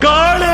காளே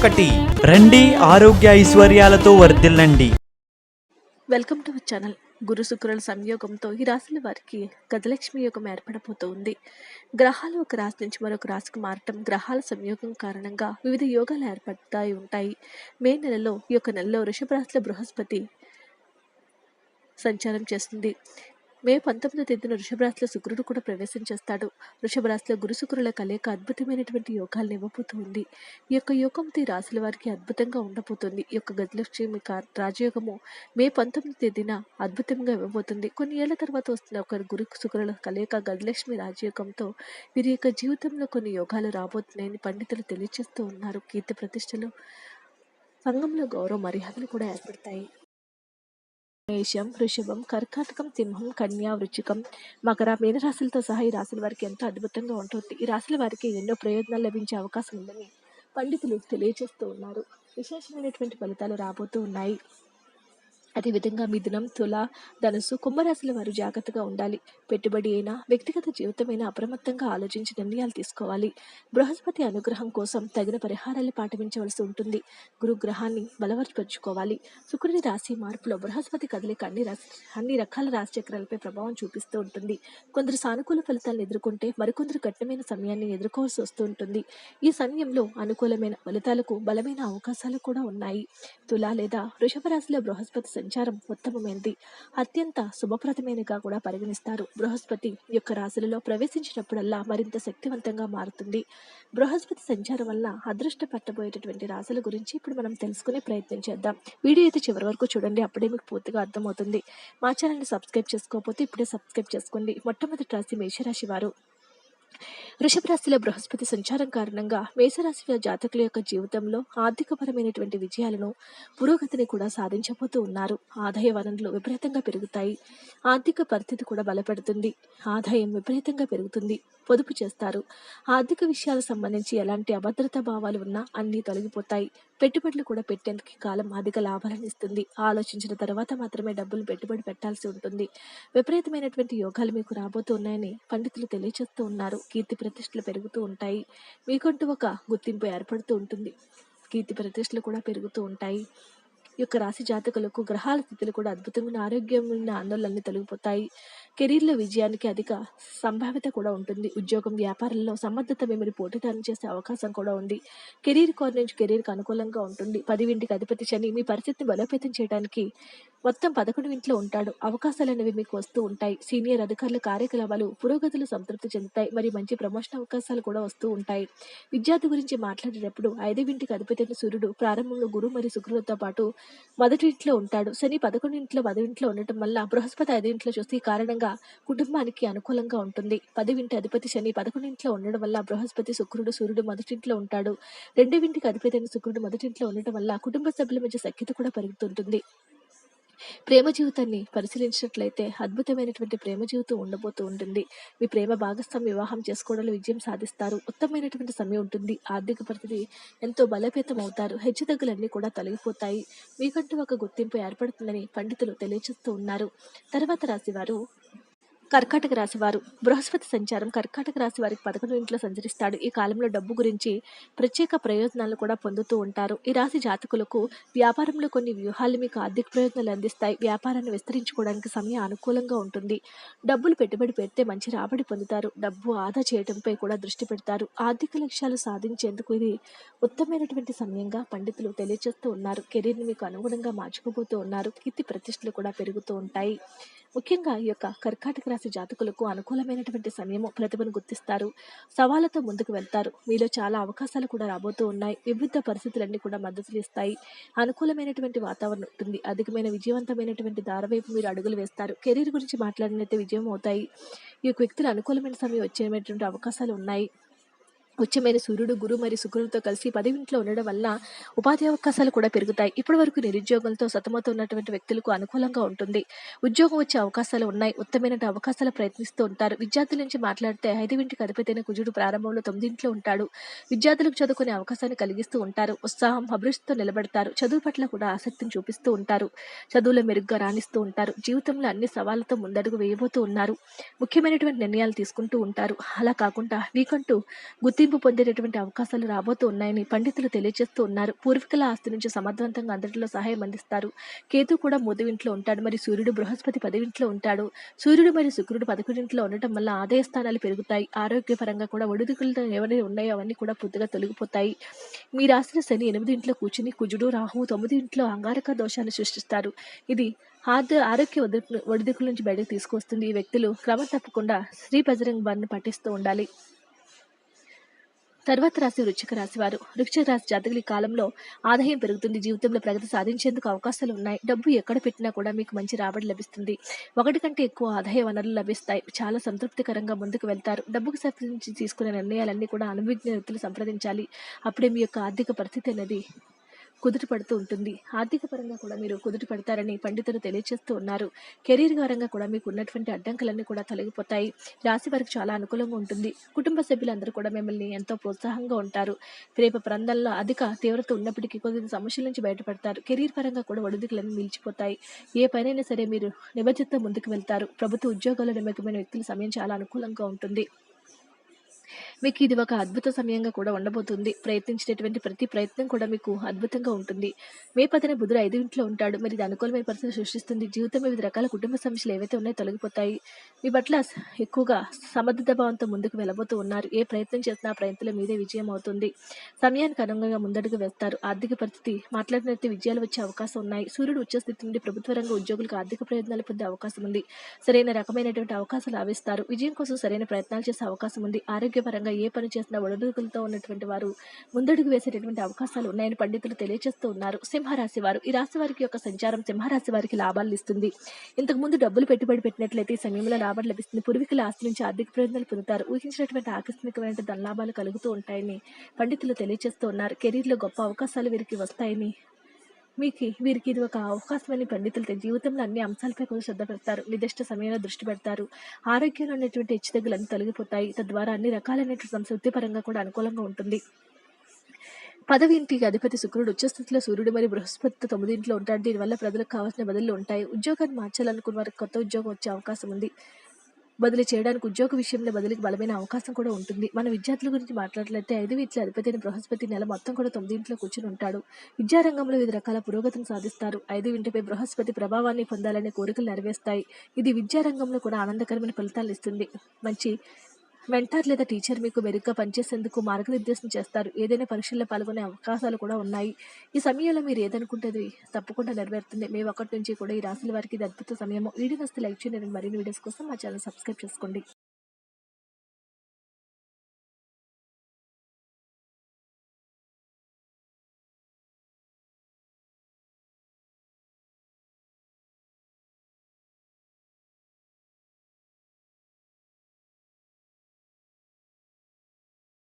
ఒకటి. రండి ఆరోగ్య ఐశ్వర్యాలతో వర్ధిల్లండి. Welcome to our channel. గురు శుక్రుల సంయోగంతో ఈ రాశుల వారికి గజలక్ష్మి యోగం ఏర్పడబోతోంది. గ్రహాలు ఒక రాశి నుంచి మరొక రాశికి మారటం గ్రహాల సంయోగం కారణంగా వివిధ యోగాలు ఏర్పడతాయి ఉంటాయి. మే నెలలో ఈ యొక్క నెలలో వృషభ రాశిలో బృహస్పతి సంచారం చేస్తుంది. మే పంతొమ్మిదో తేదీన వృషభరాశిలో శుక్రుడు కూడా ప్రవేశం చేస్తాడు. వృషభరాశిలో గురు శుక్రుల కలయిక అద్భుతమైనటువంటి యోగాలను ఇవ్వబోతుంది. ఈ యొక్క యోగంతో ఈ రాశుల వారికి అద్భుతంగా ఉండబోతుంది. ఈ యొక్క గజలక్ష్మి కా- రాజయోగము మే పంతొమ్మిది తేదీన అద్భుతంగా ఇవ్వబోతుంది. కొన్ని ఏళ్ళ తర్వాత వస్తున్న ఒక గురు శుక్రుల కలయిక గజలక్ష్మి రాజయోగంతో వీరి యొక్క జీవితంలో కొన్ని యోగాలు రాబోతున్నాయని పండితులు తెలియజేస్తూ ఉన్నారు. కీర్తి ప్రతిష్టలు సంఘంలో గౌరవ మర్యాదలు కూడా ఏర్పడతాయి. మేషం వృషభం కర్కాటకం సింహం కన్యా వృచ్చికం. మకర మీనరాశులతో సహా ఈ రాశుల వారికి ఎంతో అద్భుతంగా ఉంటుంది. ఈ రాశుల వారికి ఎన్నో ప్రయోజనాలు లభించే అవకాశం ఉందని పండితులు తెలియజేస్తూ ఉన్నారు. విశేషమైనటువంటి ఫలితాలు రాబోతూ ఉన్నాయి. అదేవిధంగా మిథునం తుల ధనుసు కుంభరాశుల వారు జాగ్రత్తగా ఉండాలి. పెట్టుబడి అయినా వ్యక్తిగత జీవితమైనా అప్రమత్తంగా ఆలోచించి నిర్ణయాలు తీసుకోవాలి. బృహస్పతి అనుగ్రహం కోసం తగిన పరిహారాలు పాటించవలసి ఉంటుంది. గురు గ్రహాన్ని శుక్రుని రాశి మార్పులో బృహస్పతి కదలిక అన్ని రాశి అన్ని రకాల రాశి చక్రాలపై ప్రభావం చూపిస్తూ ఉంటుంది. కొందరు సానుకూల ఫలితాలను ఎదుర్కొంటే మరికొందరు కఠినమైన సమయాన్ని ఎదుర్కోవాల్సి వస్తూ ఉంటుంది. ఈ సమయంలో అనుకూలమైన ఫలితాలకు బలమైన అవకాశాలు కూడా ఉన్నాయి. తుల లేదా వృషభ రాశిలో బృహస్పతి సంచారం ఉత్తమమైనది అత్యంత శుభప్రదమైనగా కూడా పరిగణిస్తారు. బృహస్పతి యొక్క రాశులలో ప్రవేశించినప్పుడల్లా మరింత శక్తివంతంగా మారుతుంది. బృహస్పతి సంచారం వల్ల అదృష్ట పట్టబోయేటటువంటి రాశుల గురించి ఇప్పుడు మనం తెలుసుకునే ప్రయత్నం చేద్దాం. వీడియో అయితే చివరి వరకు చూడండి. అప్పుడే మీకు పూర్తిగా అర్థమవుతుంది. మా ఛానల్ని సబ్స్క్రైబ్ చేసుకోకపోతే ఇప్పుడే సబ్స్క్రైబ్ చేసుకోండి. మొట్టమొదటి రాశి మేషరాశి వారు. వృషభ రాశిలో బృహస్పతి సంచారం కారణంగా మేషరాశి జాతకుల యొక్క జీవితంలో ఆర్థికపరమైనటువంటి విజయాలను పురోగతిని కూడా సాధించబోతూ ఉన్నారు. ఆదాయ వనరులు విపరీతంగా పెరుగుతాయి. ఆర్థిక పరిస్థితి కూడా బలపడుతుంది. ఆదాయం విపరీతంగా పెరుగుతుంది. పొదుపు చేస్తారు. ఆర్థిక విషయాలకు సంబంధించి ఎలాంటి అభద్రతా భావాలు ఉన్నా అన్నీ తొలగిపోతాయి. పెట్టుబడులు కూడా పెట్టేందుకు కాలం అధిక లాభాలను ఇస్తుంది. ఆలోచించిన తర్వాత మాత్రమే డబ్బులు పెట్టుబడి పెట్టాల్సి ఉంటుంది. విపరీతమైనటువంటి యోగాలు మీకు రాబోతూ ఉన్నాయని పండితులు తెలియజేస్తూ ఉన్నారు. కీర్తి ప్రతిష్టలు పెరుగుతూ ఉంటాయి. మీకంటూ ఒక గుర్తింపు ఏర్పడుతూ ఉంటుంది. కీర్తి ప్రతిష్టలు కూడా పెరుగుతూ ఉంటాయి. ఈ యొక్క రాశి జాతకులకు గ్రహాల స్థితులు కూడా అద్భుతమైన ఆరోగ్యమైన ఆందోళనలు తొలగిపోతాయి. కెరీర్లో విజయానికి అధిక సంభావ్యత కూడా ఉంటుంది. ఉద్యోగం వ్యాపారంలో సమర్థత మిమ్మల్ని పోటీదారం చేసే అవకాశం కూడా ఉంది. కెరీర్ కోర్ నుంచి కెరీర్కి అనుకూలంగా ఉంటుంది. పది అధిపతి శని మీ పరిస్థితిని బలోపేతం చేయడానికి మొత్తం పదకొండు ఇంట్లో ఉంటాడు. అవకాశాలు అనేవి మీకు వస్తూ ఉంటాయి. సీనియర్ అధికారుల కార్యకలాపాలు పురోగతులు సంతృప్తి చెందుతాయి. మరియు మంచి ప్రమోషన్ అవకాశాలు కూడా వస్తూ ఉంటాయి. విద్యార్థి గురించి మాట్లాడేటప్పుడు ఐదవ ఇంటికి అధిపతి సూర్యుడు ప్రారంభంలో గురు మరియు శుక్రులతో పాటు మొదటి ఇంట్లో ఉంటాడు. శని పదకొండు ఇంట్లో ఉండటం వల్ల బృహస్పతి ఐదు ఇంట్లో చూస్తే ఈ కారణంగా కుటుంబానికి అనుకూలంగా ఉంటుంది. పదివింటి అధిపతి శని పదకొండింట్లో ఉండడం వల్ల బృహస్పతి శుక్రుడు సూర్యుడు మొదటింట్లో ఉంటాడు. రెండవ ఇంటికి అధిపతి అయిన శుక్రుడు మొదటింట్లో ఉండటం వల్ల కుటుంబ సభ్యుల మధ్య సఖ్యత కూడా పెరుగుతుంటుంది. ప్రేమ జీవితాన్ని పరిశీలించినట్లయితే అద్భుతమైనటువంటి ప్రేమ జీవితం ఉండబోతూ ఉంటుంది. మీ ప్రేమ భాగస్వామి వివాహం చేసుకోవడంలో విజయం సాధిస్తారు. ఉత్తమమైనటువంటి సమయం ఉంటుంది. ఆర్థిక పరిస్థితి ఎంతో బలోపేతం అవుతారు హెచ్చుతగ్గులన్నీ కూడా తొలగిపోతాయి. మీకంటూ ఒక గుర్తింపు ఏర్పడుతుందని పండితులు తెలియజేస్తూ ఉన్నారు. తర్వాత రాశివారు కర్కాటక రాశి వారు బృహస్పతి సంచారం కర్కాటక రాశి వారికి పదకొండు ఇంట్లో సంచరిస్తాడు. ఈ కాలంలో డబ్బు గురించి ప్రత్యేక ప్రయోజనాలు కూడా పొందుతూ ఉంటారు. ఈ రాశి జాతకులకు వ్యాపారంలో కొన్ని వ్యూహాలు మీకు ఆర్థిక ప్రయోజనాలు అందిస్తాయి. వ్యాపారాన్ని విస్తరించుకోవడానికి సమయం అనుకూలంగా ఉంటుంది. డబ్బులు పెట్టుబడి పెడితే మంచి రాబడి పొందుతారు. డబ్బు ఆదా చేయడంపై కూడా దృష్టి పెడతారు. ఆర్థిక లక్ష్యాలు సాధించేందుకు ఇది ఉత్తమమైనటువంటి సమయంగా పండితులు తెలియజేస్తూ ఉన్నారు. కెరీర్ని మీకు అనుగుణంగా మార్చుకోబోతూ ఉన్నారు. కీర్తి ప్రతిష్టలు కూడా పెరుగుతూ ఉంటాయి. ముఖ్యంగా ఈ యొక్క కర్కాటక రాశి జాతకులకు అనుకూలమైనటువంటి సమయము ప్రతిభను గుర్తిస్తారు. సవాళ్ళతో ముందుకు వెళ్తారు. మీలో చాలా అవకాశాలు కూడా రాబోతూ ఉన్నాయి. వివిధ పరిస్థితులన్నీ కూడా మద్దతులు ఇస్తాయి. అనుకూలమైనటువంటి వాతావరణం ఉంటుంది. అధికమైన విజయవంతమైనటువంటి దారవైపు మీరు అడుగులు వేస్తారు. కెరీర్ గురించి మాట్లాడినట్టే విజయం అవుతాయి. ఈ యొక్క వ్యక్తులు అనుకూలమైన సమయం వచ్చేటువంటి అవకాశాలు ఉన్నాయి. ఉచ్చమైన సూర్యుడు గురు మరియు శుక్రుడితో కలిసి పదివింట్లో ఉండడం వల్ల ఉపాధి అవకాశాలు కూడా పెరుగుతాయి. ఇప్పటి వరకు నిరుద్యోగంతో సతమతం ఉన్నటువంటి వ్యక్తులకు అనుకూలంగా ఉంటుంది. ఉద్యోగం వచ్చే అవకాశాలు ఉన్నాయి. ఉత్తమైన అవకాశాలు ప్రయత్నిస్తూ ఉంటారు. విద్యార్థుల నుంచి మాట్లాడితే ఐదింటికి అధిపతైన కుజుడు ప్రారంభంలో తొమ్మిదింట్లో ఉంటాడు. విద్యార్థులకు చదువుకునే అవకాశాన్ని కలిగిస్తూ ఉంటారు. ఉత్సాహం అభిరుచితో నిలబడతారు. చదువు పట్ల కూడా ఆసక్తిని చూపిస్తూ ఉంటారు. చదువులో మెరుగ్గా రాణిస్తూ ఉంటారు. జీవితంలో అన్ని సవాళ్ళతో ముందడుగు వేయబోతూ ఉన్నారు. ముఖ్యమైనటువంటి నిర్ణయాలు తీసుకుంటూ ఉంటారు. అలా కాకుండా వీకంటూ గుర్తింపు పొందేటటువంటి అవకాశాలు రాబోతూ ఉన్నాయని పండితులు తెలియజేస్తూ ఉన్నారు. పూర్వీకుల ఆస్తి నుంచి సమర్థవంతంగా అందరిలో సహాయం అందిస్తారు. కేతు కూడా మూదివింట్లో ఉంటాడు మరి సూర్యుడు బృహస్పతి పదివింట్లో ఉంటాడు. సూర్యుడు మరియు శుక్రుడు పదకొండింట్లో ఉండటం వల్ల ఆదాయ స్థానాలు పెరుగుతాయి. ఆరోగ్యపరంగా కూడా ఒడిదుకులతో ఎవరైనా ఉన్నాయో అవన్నీ కూడా పూర్తిగా తొలగిపోతాయి. మీ రాసిన శని ఎనిమిది ఇంట్లో కూర్చుని కుజుడు రాహువు తొమ్మిది ఇంట్లో అంగారక దోషాన్ని సృష్టిస్తారు. ఇది ఆర్థ ఆరోగ్య ఒడిదుకుల నుంచి బయటకు తీసుకొస్తుంది ఈ వ్యక్తులు క్రమం తప్పకుండా శ్రీ బజరంగ్ బారిని పఠిస్తూ ఉండాలి. తర్వాత రాశి వృశ్చిక రాశి వారు వృశ్చిక రాశి జాతకులు ఈ కాలంలో ఆదాయం పెరుగుతుంది. జీవితంలో ప్రగతి సాధించేందుకు అవకాశాలు ఉన్నాయి. డబ్బు ఎక్కడ పెట్టినా కూడా మీకు మంచి రాబడి లభిస్తుంది. ఒకటి కంటే ఎక్కువ ఆదాయ వనరులు లభిస్తాయి. చాలా సంతృప్తికరంగా ముందుకు వెళ్తారు. డబ్బుకు సంబంధించి తీసుకునే నిర్ణయాలన్నీ కూడా అనుభవజ్ఞ వ్యక్తులు సంప్రదించాలి. అప్పుడే మీ యొక్క ఆర్థిక పరిస్థితి అనేది కుదుటి పడుతూ ఉంటుంది. ఆర్థిక పరంగా కూడా మీరు కుదుటి పడతారని పండితులు తెలియజేస్తూ ఉన్నారు. కెరీర్ పరంగా కూడా మీకు ఉన్నటువంటి అడ్డంకులన్నీ కూడా తొలగిపోతాయి. రాశి వారికి చాలా అనుకూలంగా ఉంటుంది. కుటుంబ సభ్యులందరూ కూడా మిమ్మల్ని ఎంతో ప్రోత్సాహంగా ఉంటారు. రేపు ప్రాంతాల్లో అధిక తీవ్రత ఉన్నప్పటికీ కొద్ది సమస్యల నుంచి బయటపడతారు. కెరీర్ పరంగా కూడా ఒడిదుకులన్నీ నిలిచిపోతాయి. ఏ పనైనా సరే మీరు నిబద్ధతతో ముందుకు వెళ్తారు. ప్రభుత్వ ఉద్యోగాల్లో నిమగ్నమైన వ్యక్తుల సమయం చాలా అనుకూలంగా ఉంటుంది. మీకు ఇది ఒక అద్భుత సమయంగా కూడా ఉండబోతుంది. ప్రయత్నించినటువంటి ప్రతి ప్రయత్నం కూడా మీకు అద్భుతంగా ఉంటుంది. మే పదిన బుధుడు ఐదు ఇంట్లో ఉంటాడు. మరి ఇది అనుకూలమైన పరిస్థితి సృష్టిస్తుంది. జీవితం వివిధ రకాల కుటుంబ సమస్యలు ఏవైతే ఉన్నాయో తొలగిపోతాయి. మీ పట్ల ఎక్కువగా సమర్థత భావంతో ముందుకు వెళ్ళబోతూ ఉన్నారు. ఏ ప్రయత్నం చేసినా ప్రయత్నంలో మీదే విజయం అవుతుంది. సమయానికి అనుగుణంగా ముందడుగు వేస్తారు. ఆర్థిక పరిస్థితి మాట్లాడినట్టు విజయాలు వచ్చే అవకాశం ఉన్నాయి. సూర్యుడు ఉచ్చ స్థితి నుండి ప్రభుత్వ రంగ ఉద్యోగులకు ఆర్థిక ప్రయోజనాలు పొందే అవకాశం ఉంది. సరైన రకమైనటువంటి అవకాశాలు లాభిస్తారు విజయం కోసం సరైన ప్రయత్నాలు చేసే అవకాశం ఉంది. ఆరోగ్యపరంగా ఏ పని చేసినా ఒడిదుడుకులతో ఉన్నటువంటి వారు ముందడుగు వేసేటటువంటి అవకాశాలు ఉన్నాయని పండితులు తెలియజేస్తూ ఉన్నారు. సింహరాశి వారు ఈ రాశి వారికి యొక్క సంచారం సింహరాశి వారికి లాభాలు ఇస్తుంది. ఇంతకు ముందు డబ్బులు పెట్టుబడి పెట్టినట్లయితే ఈ సమయంలో లాభం లభిస్తుంది. పూర్వీకుల ఆస్తి నుంచి ఆర్థిక ప్రయోజనాలు పొందుతారు. ఊహించినటువంటి ఆకస్మికమైన ధనలాభాలు కలుగుతూ ఉంటాయని పండితులు తెలియజేస్తూ ఉన్నారు. కెరీర్లో గొప్ప అవకాశాలు వీరికి వస్తాయని మీకు వీరికి ఇది ఒక అవకాశమని పండితులు తె- జీవితంలో అన్ని అంశాలపై కొంచెం శ్రద్ధ పెడతారు. నిర్దిష్ట సమయంలో దృష్టి పెడతారు. ఆరోగ్యంలో ఉన్నటువంటి హెచ్చుతగ్గులు తొలగిపోతాయి. తద్వారా అన్ని రకాలైనటువంటి సంతృప్తి వృత్తిపరంగా కూడా అనుకూలంగా ఉంటుంది. పదవి ఇంటికి అధిపతి శుక్రుడు ఉచ్చస్థితిలో సూర్యుడు మరియు బృహస్పతి తొమ్మిది ఇంట్లో ఉంటాడు. దీనివల్ల ప్రజలకు కావాల్సిన బదులు ఉంటాయి. ఉద్యోగాన్ని మార్చాలనుకున్న వారికి కొత్త ఉద్యోగం వచ్చే అవకాశం ఉంది. బదిలీ చేయడానికి ఉద్యోగ విషయంలో బదిలీకి బలమైన అవకాశం కూడా ఉంటుంది. మన విద్యార్థుల గురించి మాట్లాడలేతే ఐదు వీటిలో అధిపతి బృహస్పతి నెల మొత్తం కూడా తొమ్మిది ఇంట్లో కూర్చుని ఉంటాడు. విద్యారంగంలో వివిధ రకాల పురోగతిని సాధిస్తారు. ఐదు ఇంటిపై బృహస్పతి ప్రభావాన్ని పొందాలనే కోరికలు నెరవేరుస్తాయి. ఇది విద్యారంగంలో కూడా ఆనందకరమైన ఫలితాలు ఇస్తుంది. మంచి మెంటర్ లేదా టీచర్ మీకు మెరుగ్గా పనిచేసేందుకు మార్గనిర్దేశం చేస్తారు. ఏదైనా పరీక్షల్లో పాల్గొనే అవకాశాలు కూడా ఉన్నాయి. ఈ సమయంలో మీరు ఏదనుకుంటుంది తప్పకుండా నెరవేరుతుంది. మేము ఒకటి నుంచి కూడా ఈ రాశుల వారికి ఇది అద్భుత సమయము. వీడియో వస్తే లైక్ చేయండి. మరిన్ని వీడియోస్ కోసం మా ఛానల్ సబ్స్క్రైబ్ చేసుకోండి.